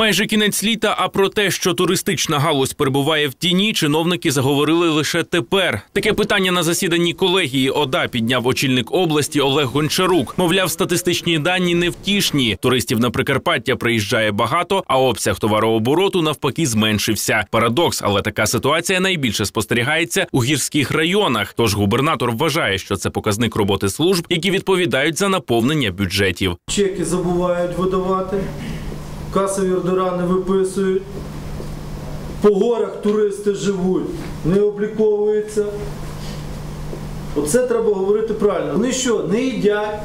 Майже кінець літа. А про те, що туристична галузь перебуває в тіні, чиновники заговорили лише тепер. Таке питання на засіданні колегії ОДА підняв очільник області Олег Гончарук. Мовляв, статистичні дані невтішні. Туристів на Прикарпаття приїжджає багато, а обсяг товарообороту навпаки зменшився. Парадокс, але така ситуація найбільше спостерігається у гірських районах. Тож губернатор вважає, що це показник роботи служб, які відповідають за наповнення бюджетів. Чеки забувають видавати, касові ордера не виписують. По горах туристи живуть, не обліковуються. Оце треба говорити правильно. Вони що, не їдять,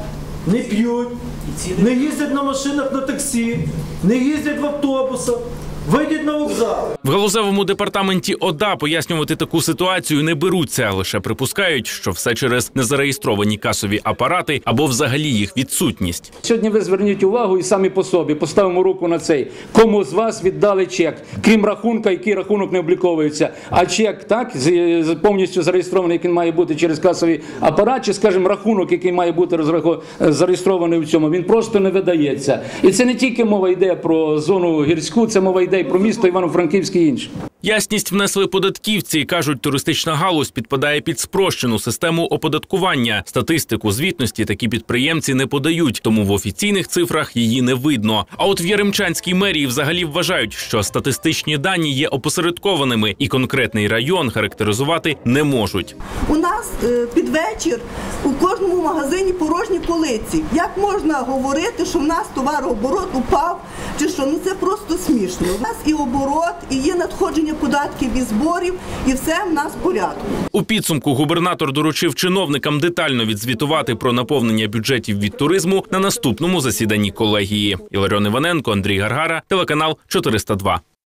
не п'ють, не їздять на машинах на таксі, не їздять в автобусах, вийдіть на вокзал. В галузевому департаменті ОДА пояснювати таку ситуацію не беруться, лише припускають, що все через незареєстровані касові апарати або взагалі їх відсутність. Сьогодні ви зверніть увагу і самі по собі поставимо руку на цей. Кому з вас віддали чек, крім рахунка, який рахунок не обліковується. А чек так повністю зареєстрований, який має бути через касовий апарат, чи скажімо, рахунок, який має бути розрахо- зареєстрований в цьому, він просто не видається. І це не тільки мова йде про зону гірську, це мова йде і про місто Івано-Франківське і інше. Ясність внесли податківці. кажуть, туристична галузь підпадає під спрощену систему оподаткування. Статистику звітності такі підприємці не подають, тому в офіційних цифрах її не видно. А от в Яремчанській мерії взагалі вважають, що статистичні дані є опосередкованими, і конкретний район характеризувати не можуть. У нас е, під вечір у кожному магазині порожні полиці. Як можна говорити, що в нас товарооборот упав, чи що ну це просто смішно. У нас і оборот, і є надходження податків і зборів, і все в нас в порядку. У підсумку губернатор доручив чиновникам детально відзвітувати про наповнення бюджетів від туризму на наступному засіданні колегії. Іларіон Іваненко, Андрій Гаргара, телеканал 402.